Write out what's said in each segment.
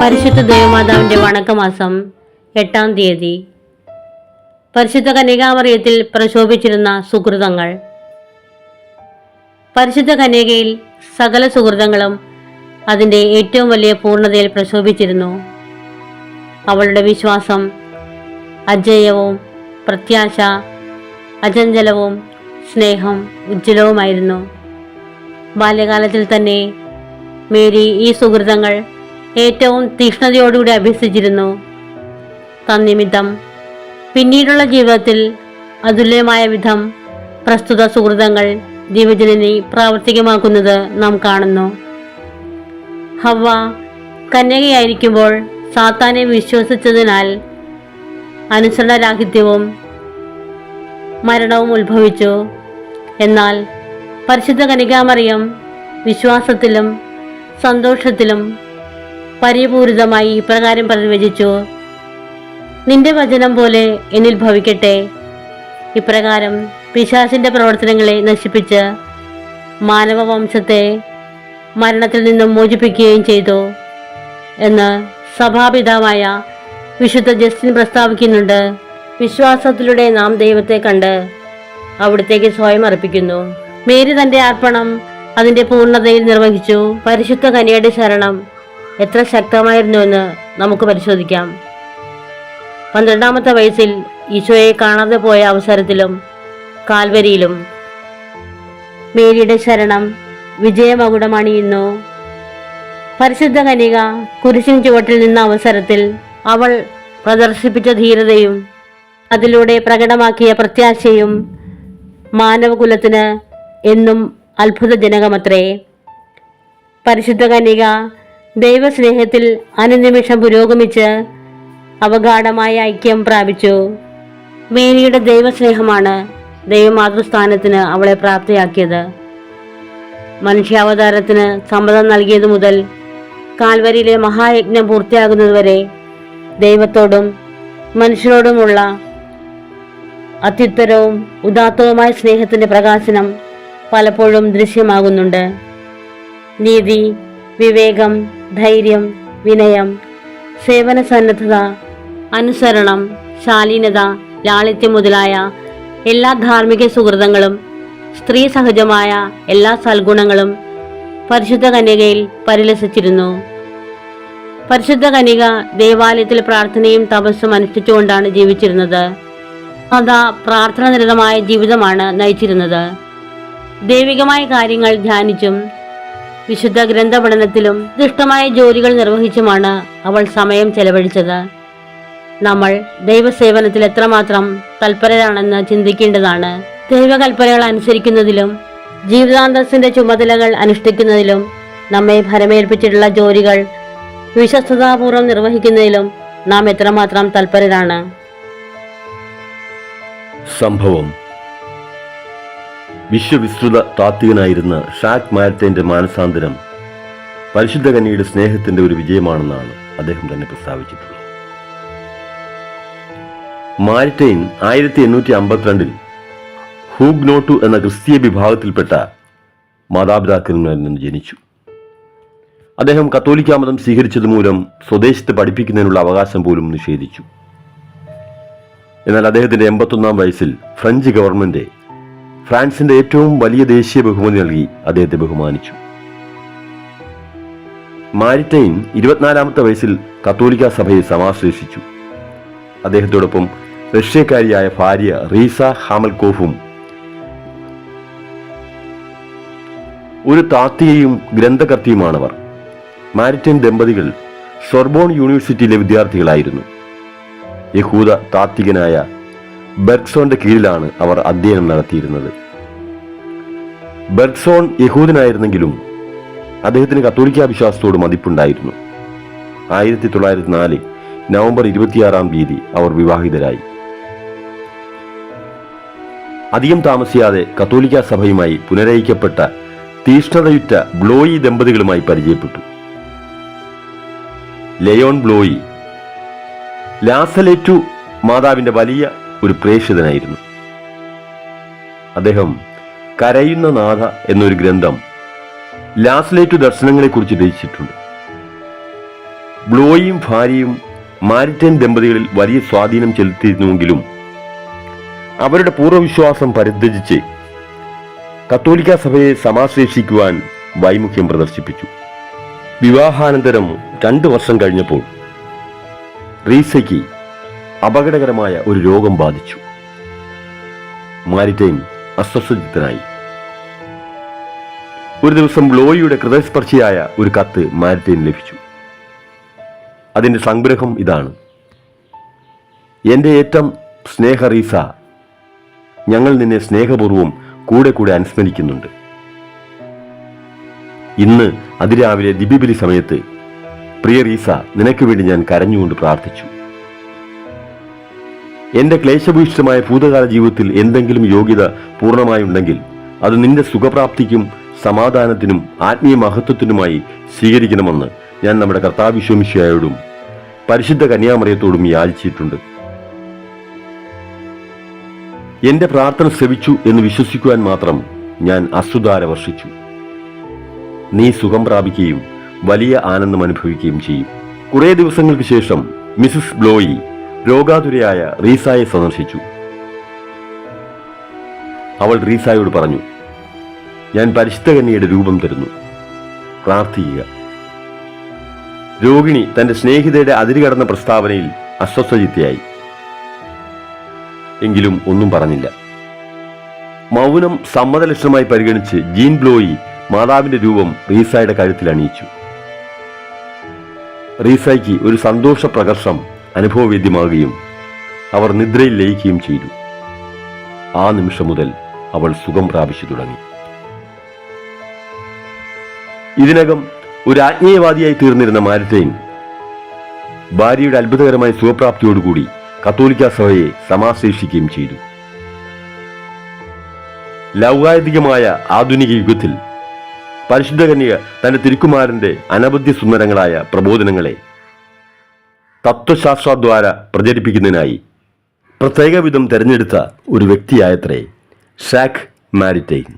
പരിശുദ്ധ ദേവമാതാവിന്റെ വണക്കമാസം എട്ടാം തീയതി. പരിശുദ്ധ കന്യകാമറിയത്തിൽ പ്രശോഭിച്ചിരുന്ന സുഹൃതങ്ങൾ. പരിശുദ്ധ കന്യകയിൽ സകല സുഹൃതങ്ങളും അതിന്റെ ഏറ്റവും വലിയ പൂർണതയിൽ പ്രശോഭിച്ചിരുന്നു. അവളുടെ വിശ്വാസം അജയവും പ്രത്യാശ അചഞ്ചലവും സ്നേഹം ഉജ്ജ്വലവുമായിരുന്നു. ബാല്യകാലത്തിൽ തന്നെ മേരി ഈ സുഹൃതങ്ങൾ ഏറ്റവും തീക്ഷ്ണതയോടുകൂടി അഭ്യസിച്ചിരുന്നു. തന്നിമിത്തം പിന്നീടുള്ള ജീവിതത്തിൽ അതുല്യമായ വിധം പ്രസ്തുത സുഹൃതങ്ങൾ ദിവജനനി പ്രാവർത്തികമാക്കുന്നത് നാം കാണുന്നു. ഹവ കന്യകയായിരിക്കുമ്പോൾ സാത്താനെ വിശ്വസിച്ചതിനാൽ അനുസരണരാഹിത്യവും മരണവും ഉത്ഭവിച്ചു. എന്നാൽ പരിശുദ്ധ കനികാമറിയം വിശ്വാസത്തിലും സന്തോഷത്തിലും പരിപൂരിതമായി ഇപ്രകാരം പ്രതിവചിച്ചു. നിന്റെ വചനം പോലെ എന്നിൽ ഭവിക്കട്ടെ. ഇപ്രകാരം പിശാസിന്റെ പ്രവർത്തനങ്ങളെ നശിപ്പിച്ച് മാനവവംശത്തെ മരണത്തിൽ നിന്നും മോചിപ്പിക്കുകയും ചെയ്തു എന്ന് സഭാപിതാവായ വിശുദ്ധ ജസ്റ്റിൻ പ്രസ്താവിക്കുന്നുണ്ട്. വിശ്വാസത്തിലൂടെ നാം ദൈവത്തെ കണ്ട് അവിടത്തേക്ക് സ്വയം അർപ്പിക്കുന്നു. മേരി തന്റെ അർപ്പണം അതിന്റെ പൂർണതയിൽ നിർവഹിച്ചു. പരിശുദ്ധ കനിയുടെ ശരണം എത്ര ശക്തമായിരുന്നു എന്ന് നമുക്ക് പരിശോധിക്കാം. പന്ത്രണ്ടാമത്തെ വയസ്സിൽ ഈശോയെ കാണാതെ പോയ അവസരത്തിലും കാൽവരിയിലും മേരിയുടെ ശരണം വിജയമകുടമണിയുന്നു പരിശുദ്ധ കനിക കുരിശിൻ ചുവട്ടിൽ നിന്ന അവസരത്തിൽ അവൾ പ്രദർശിപ്പിച്ച ധീരതയും അതിലൂടെ പ്രകടമാക്കിയ പ്രത്യാശയും മാനവകുലത്തിന് എന്നും അത്ഭുതജനകമത്രേ. പരിശുദ്ധ കന്യക ദൈവസ്നേഹത്തിൽ അനുനിമിഷം പുരോഗമിച്ച് അവഗാഢമായ ഐക്യം പ്രാപിച്ചു. മേരിയുടെ ദൈവസ്നേഹമാണ് ദൈവമാതൃസ്ഥാനത്തിന് അവളെ പ്രാപ്തിയാക്കിയത്. മനുഷ്യാവതാരത്തിന് സമ്മതം നൽകിയത് മുതൽ കാൽവരിയിലെ മഹായജ്ഞം പൂർത്തിയാകുന്നതുവരെ ദൈവത്തോടും മനുഷ്യരോടുമുള്ള അത്യുത്തരവും ഉദാത്തവുമായ സ്നേഹത്തിന്റെ പ്രകാശനം പലപ്പോഴും ദൃശ്യമാകുന്നുണ്ട്. നീതി വിവേകം ധൈര്യം വിനയം സേവന സന്നദ്ധത അനുസരണം ശാലീനത ലാളിത്യം മുതലായ എല്ലാ ധാർമ്മിക സുഹൃതങ്ങളും സ്ത്രീ സഹജമായ എല്ലാ സൽഗുണങ്ങളും പരിശുദ്ധ കന്യകയിൽ പരിലസിച്ചിരുന്നു. പരിശുദ്ധ കന്യക ദേവാലയത്തിൽ പ്രാർത്ഥനയും തപസ്സും അനുഷ്ഠിച്ചുകൊണ്ടാണ് ജീവിച്ചിരുന്നത്. സദാ പ്രാർത്ഥന നിരതമായ ജീവിതമാണ് നയിച്ചിരുന്നത്. ദൈവികമായ കാര്യങ്ങൾ ധ്യാനിച്ചും വിശുദ്ധ ഗ്രന്ഥ പഠനത്തിലും ദുഷ്ടമായ ജോലികൾ നിർവഹിച്ചുമാണ് അവൾ സമയം ചെലവഴിച്ചത്. നമ്മൾ ദൈവസേവനത്തിൽ എത്രമാത്രം തൽപരരാണെന്ന് ചിന്തിക്കേണ്ടതാണ്. ദൈവകൽപ്പനകൾ അനുസരിക്കുന്നതിലും ജീവിതാന്തസ്സിന്റെ ചുമതലകൾ അനുഷ്ഠിക്കുന്നതിലും നമ്മെ ഭരമേൽപ്പിച്ചിട്ടുള്ള ജോലികൾ വിശ്വസ്തതാപൂർവം നിർവഹിക്കുന്നതിലും നാം എത്രമാത്രം തൽപരരാണ്. സംഭവം വിശ്വവിസ്തൃത താത്വികനായിരുന്ന ഷാക് മാരത്തേന്റെ മാനസാന്തരം പരിശുദ്ധ കന്യയുടെ സ്നേഹത്തിന്റെ ഒരു വിജയമാണെന്നാണ് അദ്ദേഹം തന്നെ പ്രസ്താവിച്ചിട്ടുള്ളത്. മാരിറ്റൈൻ ആയിരത്തി എണ്ണൂറ്റി അമ്പത്തിരണ്ടിൽ ഹൂഗ്നോട്ടു എന്ന ക്രിസ്തീയ വിഭാഗത്തിൽപ്പെട്ട മാതാപിതാക്കളിൽ നിന്ന് ജനിച്ചു. അദ്ദേഹം കത്തോലിക്കാ മതം സ്വീകരിച്ചത് മൂലം സ്വദേശത്ത് പഠിപ്പിക്കുന്നതിനുള്ള അവകാശം പോലും നിഷേധിച്ചു. എന്നാൽ അദ്ദേഹത്തിന്റെ എൺപത്തൊന്നാം വയസ്സിൽ ഫ്രഞ്ച് ഗവൺമെന്റ് ഫ്രാൻസിന്റെ ഏറ്റവും വലിയ ദേശീയ ബഹുമതി നൽകി അദ്ദേഹത്തെ ബഹുമാനിച്ചു. മാരിറ്റൈൻ ഇരുപത്തിനാലാമത്തെ വയസ്സിൽ കത്തോലിക്ക സഭയെ സമാശ്ലേഷിച്ചു. അദ്ദേഹത്തോടൊപ്പം റഷ്യക്കാരിയായ ഭാര്യ റീസ ഹാമൽകോഫും ഒരു താത്വികയും ഗ്രന്ഥകർത്തിയുമാണവർ. മാരിറ്റൈൻ ദമ്പതികൾ സൊർബോൺ യൂണിവേഴ്സിറ്റിയിലെ വിദ്യാർത്ഥികളായിരുന്നു. യഹൂദ താത്വികനായ ബെർഗ്സോന്റെ കീഴിലാണ് അവർ അധ്യയനം നടത്തിയിരുന്നത്. ബെർഗ്സോൺ യഹൂദനായിരുന്നെങ്കിലും അദ്ദേഹത്തിന് കത്തോലിക്ക വിശ്വാസത്തോട് മതിപ്പുണ്ടായിരുന്നു. ആയിരത്തി തൊള്ളായിരത്തി നാല് നവംബർ ഇരുപത്തിയാറാം തീയതി അവർ വിവാഹിതരായി. അധികം താമസിയാതെ കത്തോലിക്ക സഭയുമായി പുനരയിക്കപ്പെട്ട തീഷ്ണതയുറ്റ ബ്ലോയി ദമ്പതികളുമായി പരിചയപ്പെട്ടു. ലയോൺ ബ്ലോയി ലാസലേറ്റു മാതാവിന്റെ വലിയ ഒരു പ്രേക്ഷിതനായിരുന്നു. അദ്ദേഹം കരയുന്ന നാഥ എന്നൊരു ഗ്രന്ഥം ലാസ്ലേറ്റു ദർശനങ്ങളെക്കുറിച്ച് രചിച്ചിട്ടുണ്ട്. ബ്ലോയും ഭാര്യയും മാരിറ്റൻ ദമ്പതികളിൽ വലിയ സ്വാധീനം ചെലുത്തിയിരുന്നുവെങ്കിലും അവരുടെ പൂർവവിശ്വാസം പരിത്യജിച്ച് കത്തോലിക്ക സഭയെ സമാശ്ലേഷിക്കുവാൻ വൈമുഖ്യം പ്രദർശിപ്പിച്ചു. വിവാഹാനന്തരം രണ്ടു വർഷം കഴിഞ്ഞപ്പോൾ റീസയ്ക്ക് അപകടകരമായ ഒരു രോഗം ബാധിച്ചു. മാരിറ്റൈൻ അസ്വസ്ഥിതനായി ഒരു ദിവസം ബ്ലോയിയുടെ ഹൃദയസ്പർശിയായ ഒരു കത്ത് മാരിറ്റൈൻ ലഭിച്ചു. അതിന്റെ സംഗ്രഹം ഇതാണ്. എന്റെ ഏറ്റം സ്നേഹ റീസ ഞങ്ങൾ നിന്നെ സ്നേഹപൂർവം കൂടെ കൂടെ അനുസ്മരിക്കുന്നുണ്ട്. ഇന്ന് അതിരാവിലെ ദിബിബിലി സമയത്ത് പ്രിയ റീസ നിനക്ക് വേണ്ടി ഞാൻ കരഞ്ഞുകൊണ്ട് പ്രാർത്ഥിച്ചു. എന്റെ ക്ലേശഭൂഷിതമായ ഭൂതകാല ജീവിതത്തിൽ എന്തെങ്കിലും യോഗ്യത പൂർണമായുണ്ടെങ്കിൽ അത് നിന്റെ സുഖപ്രാപ്തിക്കും സമാധാനത്തിനും ആത്മീയ മഹത്വത്തിനുമായി സ്വീകരിക്കണമെന്ന് ഞാൻ നമ്മുടെ കർത്താവിശ്വമിശയോടും പരിശുദ്ധ കന്യാമറിയത്തോടും യാചിച്ചിട്ടുണ്ട്. എന്റെ പ്രാർത്ഥന ശ്രവിച്ചു എന്ന് വിശ്വസിക്കുവാൻ മാത്രം ഞാൻ അസുധാര വർഷിച്ചു. നീ സുഖം പ്രാപിക്കുകയും വലിയ ആനന്ദം അനുഭവിക്കുകയും ചെയ്യും. കുറേ ദിവസങ്ങൾക്ക് ശേഷം മിസസ് ബ്ലോയി രോഗാതുരയായ റീസായെ സന്ദർശിച്ചു. അവൾ റീസായോട് പറഞ്ഞു ഞാൻ പരിശുദ്ധ കന്യയുടെ രൂപം തരുന്നു. പ്രാർത്ഥിക്കുക. രോഗിണി തന്റെ സ്നേഹിതയുടെ അതിരുകടന്ന പ്രസ്താവനയിൽ അസ്വസ്ഥചിത്തയായി. എങ്കിലും ഒന്നും പറഞ്ഞില്ല. മൗനം സമ്മതലക്ഷണമായി പരിഗണിച്ച് ജീൻ ബ്ലോയി മാതാവിന്റെ രൂപം റീസായുടെ കഴുത്തിൽ അണിയിച്ചു. റീസായ്ക്ക് ഒരു സന്തോഷ പ്രകർഷം അനുഭവവേദ്യമാകുകയും അവർ നിദ്രയിൽ ലയിക്കുകയും ചെയ്തു. ആ നിമിഷം മുതൽ അവൾ സുഖം പ്രാപിച്ചു തുടങ്ങി. ഇതിനകം ഒരു ആജ്ഞേയവാദിയായി തീർന്നിരുന്ന മാരിറ്റൈൻ ഭാര്യയുടെ അത്ഭുതകരമായ സുഖപ്രാപ്തിയോടുകൂടി കത്തോലിക്ക സഭയെ സമാശേഷിക്കുകയും ചെയ്തു. ലൗകായതികമായ ആധുനിക യുഗത്തിൽ പരിശുദ്ധകന്യ തന്റെ തിരുക്കുമാരന്റെ അനവധ്യ സുന്ദരങ്ങളായ പ്രബോധനങ്ങളെ തത്വശാസ്ത്രദ്വാര പ്രചരിപ്പിക്കുന്നതിനായി പ്രത്യേക വിധം തിരഞ്ഞെടുത്ത ഒരു വ്യക്തിയായത്രേ ഷാഖ് മാരിറ്റൈൻ.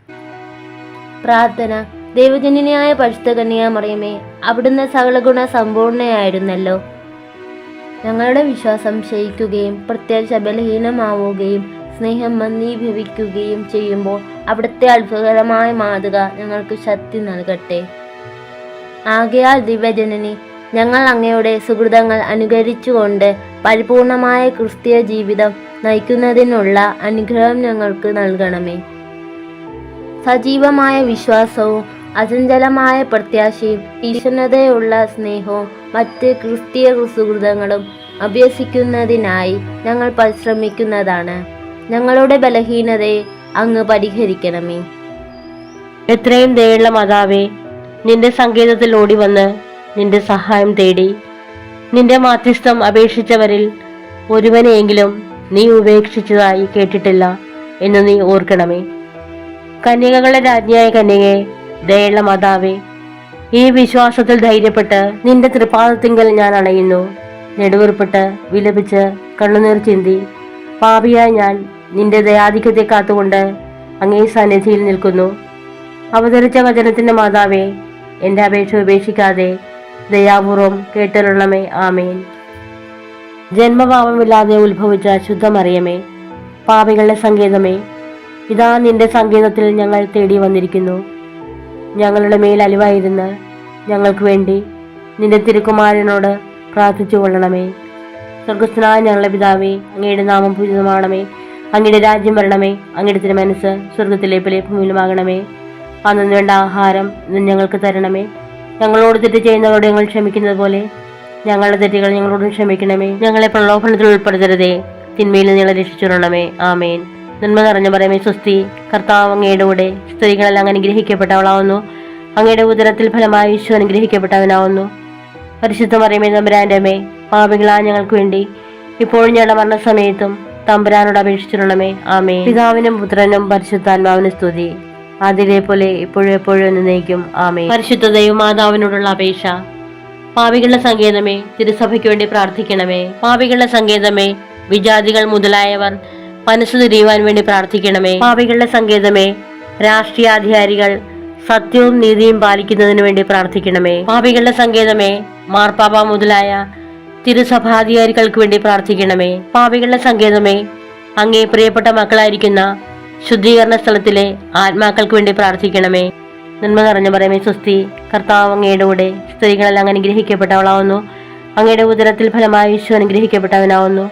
പ്രാർത്ഥന. ദൈവജനനിയായ പരിശുദ്ധ കന്യാമറിയമേ അവിടുന്ന് സകലഗുണ സമ്പൂർണയായിരുന്നല്ലോ. ഞങ്ങളുടെ വിശ്വാസം ക്ഷയിക്കുകയും പ്രത്യേകിച്ച് ബലഹീനമാവുകയും സ്നേഹം മന്ദീഭവിക്കുകയും ചെയ്യുമ്പോൾ അവിടുത്തെ അത്ഭുതകരമായ മാതൃക ഞങ്ങൾക്ക് ശക്തി നൽകട്ടെ. ആകയാൽ ദിവ്യജനനി ഞങ്ങൾ അങ്ങയുടെ സുഹൃതങ്ങൾ അനുകരിച്ചുകൊണ്ട് പരിപൂർണമായ ക്രിസ്തീയ ജീവിതം നയിക്കുന്നതിനുള്ള അനുഗ്രഹം ഞങ്ങൾക്ക് നൽകണമേ. സജീവമായ വിശ്വാസവും അചഞ്ചലമായ പ്രത്യാശയും ഈശ്വരതയുള്ള സ്നേഹവും മറ്റ് ക്രിസ്തീയ സുഹൃതങ്ങളും അഭ്യസിക്കുന്നതിനായി ഞങ്ങൾ പരിശ്രമിക്കുന്നതാണ്. ഞങ്ങളുടെ ബലഹീനതയെ അങ്ങ് പരിഹരിക്കണമേ. എത്രയും ദയുള്ള മാതാവേ നിന്റെ സങ്കേതത്തിൽ ഓടി വന്ന് നിന്റെ സഹായം തേടി നിന്റെ മാധ്യസ്ഥം അപേക്ഷിച്ചവരിൽ ഒരുവനെയെങ്കിലും നീ ഉപേക്ഷിച്ചതായി കേട്ടിട്ടില്ല എന്ന് നീ ഓർക്കണമേ. കന്യകകളുടെ രാജ്ഞിയായ കന്യകെ ദയുള്ള മാതാവേ ഈ വിശ്വാസത്തിൽ ധൈര്യപ്പെട്ട് നിന്റെ തൃപാദത്തിങ്കൽ ഞാൻ അണയുന്നു. നെടുവേർപ്പെട്ട് വിലപിച്ച് കണ്ണുനീർ ചിന്തി പാപിയായ ഞാൻ നിന്റെ ദയാധിക്യത്തെ കാത്തുകൊണ്ട് അങ്ങേ സന്നിധിയിൽ നിൽക്കുന്നു. അവതരിച്ച വചനത്തിന്റെ മാതാവേ എന്റെ അപേക്ഷ ഉപേക്ഷിക്കാതെ ദയാപൂർവം കേട്ടരുള്ളമേ ആമേൻ. ജന്മഭാവമില്ലാതെ ഉത്ഭവിച്ച ശുദ്ധമറിയമേ പാപികളുടെ സങ്കേതമേ ഇതാ നിന്റെ സങ്കേതത്തിൽ ഞങ്ങൾ തേടി വന്നിരിക്കുന്നു. ഞങ്ങളുടെ മേൽ അലിവായിരുന്ന് ഞങ്ങൾക്ക് വേണ്ടി നിന്റെ തിരുക്കുമാരനോട് പ്രാർത്ഥിച്ചു കൊള്ളണമേ. സ്വർഗസ്ഥനായ ഞങ്ങളുടെ പിതാവേ അങ്ങയുടെ നാമം പൂജിതമാണമേ അങ്ങയുടെ രാജ്യം വരണമേ. അങ്ങയുടെ തിരുമനസ് സ്വർഗത്തിലെ പലേ ഭൂമിയിലുമാകണമേ അന്നു വേണ്ട ആഹാരം ഞങ്ങൾക്ക് തരണമേ. ഞങ്ങളോട് തെറ്റ് ചെയ്യുന്നവരോട് ഞങ്ങൾ ക്ഷമിക്കുന്നത് പോലെ ഞങ്ങളുടെ തെറ്റുകൾ ഞങ്ങളോടും ക്ഷമിക്കണമേ. ഞങ്ങളെ പ്രലോഭനത്തിൽ ഉൾപ്പെടുത്തരുതേ. തിന്മയിൽ നിന്ന് ഞങ്ങളെ രക്ഷിച്ചുകൊള്ളണമേ. ആമേൻ. നന്മ നിറഞ്ഞ പറയുമേ സ്വസ്തി. കർത്താവ് അങ്ങയുടെ കൂടെ സ്ത്രീകളെല്ലാം അനുഗ്രഹിക്കപ്പെട്ടവളാവുന്നു. അങ്ങയുടെ ഉദരത്തിൽ ഫലമായി ഈശോ അനുഗ്രഹിക്കപ്പെട്ടവനാവുന്നു. പരിശുദ്ധ മറിയമേ തമ്പുരാന്റെ അമ്മേ പാപികളാ ഞങ്ങൾക്ക് വേണ്ടി ഇപ്പോഴും ഞങ്ങളുടെ മരണസമയത്തും തമ്പുരാനോട് അപേക്ഷിച്ചിരണമേ ആമേ പിതാവിനും പുത്രനും പരിശുദ്ധാത്മാവിനും സ്തുതി. അതിലെ പോലെ ഇപ്പോഴും എപ്പോഴും എന്നേക്കും ആമേ പരിശുദ്ധ ദൈവമാതാവിനോടുള്ള അപേക്ഷ. പാവികളുടെ സങ്കേതമേ തിരുസഭയ്ക്ക് വേണ്ടി പ്രാർത്ഥിക്കണമേ. പാവികളുടെ സങ്കേതമേ വിജാതികൾ മുതലായവർ മനസ്സ് തിരിയുവാൻ വേണ്ടി പ്രാർത്ഥിക്കണമേ. പാവികളുടെ സങ്കേതമേ രാഷ്ട്രീയാധികാരികൾ സത്യവും നീതിയും പാലിക്കുന്നതിന് വേണ്ടി പ്രാർത്ഥിക്കണമേ. പാപികളുടെ സങ്കേതമേ മാർപ്പാപ മുതലായ തിരുസഭാധികാരികൾക്ക് വേണ്ടി പ്രാർത്ഥിക്കണമേ. പാപികളുടെ സങ്കേതമേ അങ്ങേ പ്രിയപ്പെട്ട മക്കളായിരിക്കുന്ന ശുദ്ധീകരണ സ്ഥലത്തിലെ ആത്മാക്കൾക്ക് വേണ്ടി പ്രാർത്ഥിക്കണമേ. നന്മ നിറഞ്ഞു പറയുമേ സുസ്തി കർത്താവ് അങ്ങയുടെ കൂടെ സ്ത്രീകളെല്ലാം അനുഗ്രഹിക്കപ്പെട്ടവളാവുന്നു. അങ്ങയുടെ ഉദരത്തിൽ ഫലമായി വിശ്വ അനുഗ്രഹിക്കപ്പെട്ടവനാവുന്നു.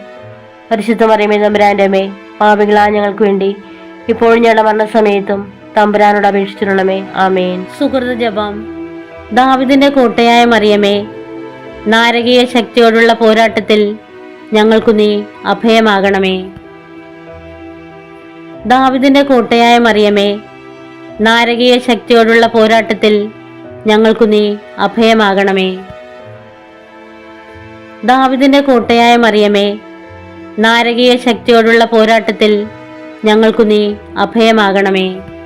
പരിശുദ്ധ മറിയമേ തമ്പുരാന്റെ അമ്മേ പാപികളാ ഞങ്ങൾക്ക് വേണ്ടി ഇപ്പോഴും ഞങ്ങളുടെ മരണസമയത്തും തമ്പുരാനോട് അപേക്ഷിച്ചിരണമേ ആമേൻ. സുഹൃത ജപം. ദാവിദിന്റെ കോട്ടയായ മറിയമേ നാരകീയ ശക്തിയോടുള്ള പോരാട്ടത്തിൽ ഞങ്ങൾക്കു നീ അഭയമാകണമേ. ദാവിദിന്റെ കോട്ടയായ മറിയമേ നാരകീയ ശക്തിയോടുള്ള പോരാട്ടത്തിൽ ഞങ്ങൾക്കു നീ അഭയമാകണമേ. ദാവിദിന്റെ കോട്ടയായ മറിയമേ നാരകീയ ശക്തിയോടുള്ള പോരാട്ടത്തിൽ ഞങ്ങൾക്കു നീ അഭയമാകണമേ.